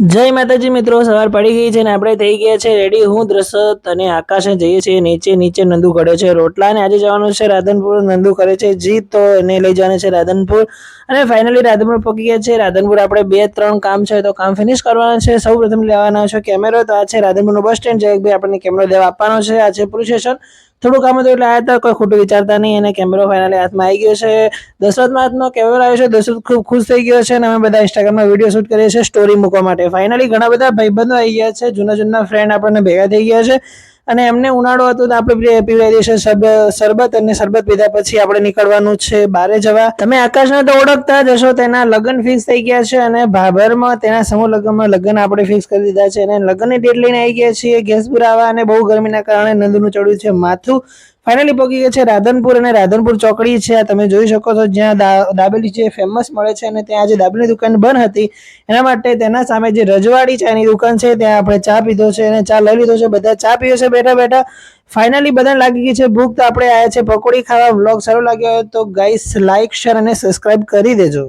જય માતાજી મિત્રો, સવાર પડી ગઈ છે ને આપણે થઈ ગયા છે રેડી હું દ્રશત અને આકાશે જઈએ છીએ. નીચે નીચે નંદુ ઘડે છે. રોટલા અને આજે જવાનું છે રાધનપુર. નંદુ કરે છે જીત, તો એને લઈ જવાનું છે રાધનપુર. અને ફાઇનલી રાધનપુર પહોંચી ગયા છે. રાધનપુર આપણે બે, ત્રણ કામ છે તો કામ ફિનિશ કરવાના છે. સૌ પ્રથમ લેવાના છે કેમેરો તો આ છે રાધનપુરનો બસ સ્ટેન્ડ છે ભાઈ આપણને કેમેરો દેવા આપવાનો છે. આ છે પોલીસ સ્ટેશન થોડું કામ હતું એટલે આવ્યા હતા કોઈ ખોટું વિચારતા નહીં અને કેમેરો ફાઇનલી હાથમાં આવી ગયો છે. દશરથમાં હાથમાં કેમેરો આવ્યો છે. દશરથ ખૂબ ખુશ થઈ ગયો છે અને અમે બધા ઇન્સ્ટાગ્રામમાં વીડિયો શૂટ કરીએ છીએ સ્ટોરી મૂકવા માટે. ફાઇનલી ઘણા બધા ભાઈબંધો આવી ગયા છે. જૂના જૂના ફ્રેન્ડ આપણને ભેગા થઈ ગયા છે. અને એમને ઉનાળો હતો તો આપણે પીવડાવી દઈશું શરબ- શરબત અને શરબત પીધા પછી આપણે નીકળવાનું છે બારે જવા. તમે આકાશને તો ઓળખતા જ હશો, તેના લગ્ન ફિક્સ થઈ ગયા છે અને ભાભરમાં, તેના સમૂહ લગ્નમાં લગ્ન આપણે ફિક્સ કરી દીધા છે અને લગ્નની ડેટ લઈને આવી ગયા છીએ. ગેસ પુરાવા અને બહુ ગરમીના કારણે નંદનું ચડ્યું છે માથું. ફાઇનલી પહોંચી ગયા છે રાધનપુર અને રાધનપુર ચોકડી છે. તમે જોઈ શકો છો જ્યાં દાબેલી જે ફેમસ મળે છે અને ત્યાં જે દાબેલી દુકાન બંધ હતી, એના માટે તેના સામે જે રજવાડી ચાની દુકાન છે, ત્યાં આપણે ચા પીધો છે અને ચા લઈ લીધો છે. બધા ચા પીવે છે, બેઠા બેઠા. ફાઇનલી બધાને લાગી ગઈ છે ભૂખ, તો આપણે આવ્યા છે પકોડી ખાવા. વ્લોગ સારો લાગ્યો હોય તો ગાઈસ લાઈક શેર અને સબસ્ક્રાઇબ કરી દેજો.